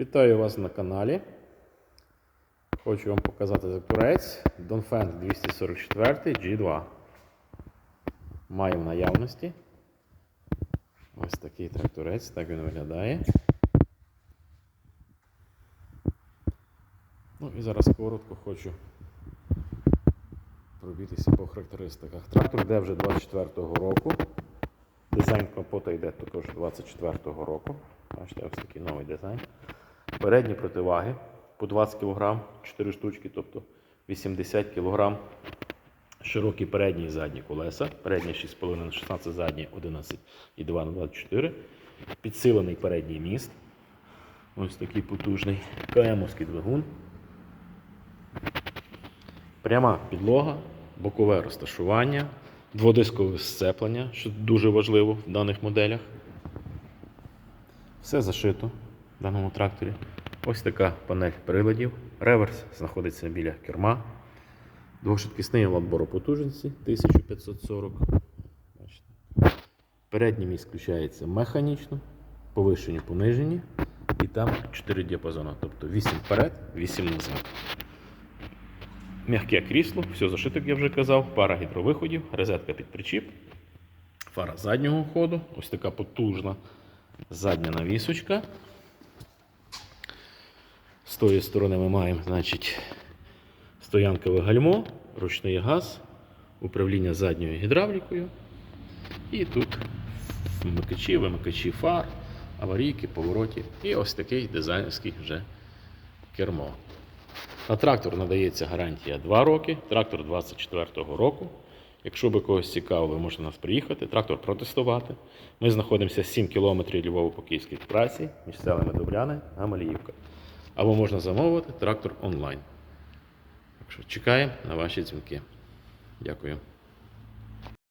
Вітаю вас на каналі. Хочу вам показати тракторець Dongfeng 244 G2. Маю в наявності. Ось такий тракторець, так він виглядає. Ну і зараз коротко хочу пробітися по характеристиках. Трактор йде вже 24-го року. Дизайн капота йде також 24-го року. Бачите, ось такий новий дизайн. Передні противаги по 20 кг, 4 штучки, тобто 80 кг. Широкі передні і задні колеса. Передні 6,5 на 16, задні 11 і 2 на 24. Підсилений передній міст. Ось такий потужний. КМовський двигун. Пряма підлога, бокове розташування, дводискове сцеплення, що дуже важливо в даних моделях. Все зашито в даному тракторі. Ось така панель приладів. Реверс знаходиться біля керма. Двошвидкісний отбору потужності 1540. Бачите. Передній міст включається механічно, повишені, понижені. І там 4 діапазони, тобто 8 вперед, 8 назад. М'яке крісло, все зашито, як я вже казав, пара гідровиходів, розетка під причіп, фара заднього ходу, ось така потужна задня навісочка. З тої сторони ми маємо значить, стоянкове гальмо, ручний газ, управління задньою гідравлікою. І тут вмикачі, вимикачі фар, аварійки, повороті. І ось такий дизайнерський вже кермо. На трактор надається гарантія 2 роки, трактор 24-го року. Якщо би когось цікаво, ви можете нас приїхати, трактор протестувати. Ми знаходимося 7 кілометрів Львова по київській трасі між селами Добряни, Гамаліївка. Або можна замовити трактор онлайн. Так що чекаємо на ваші дзвінки. Дякую.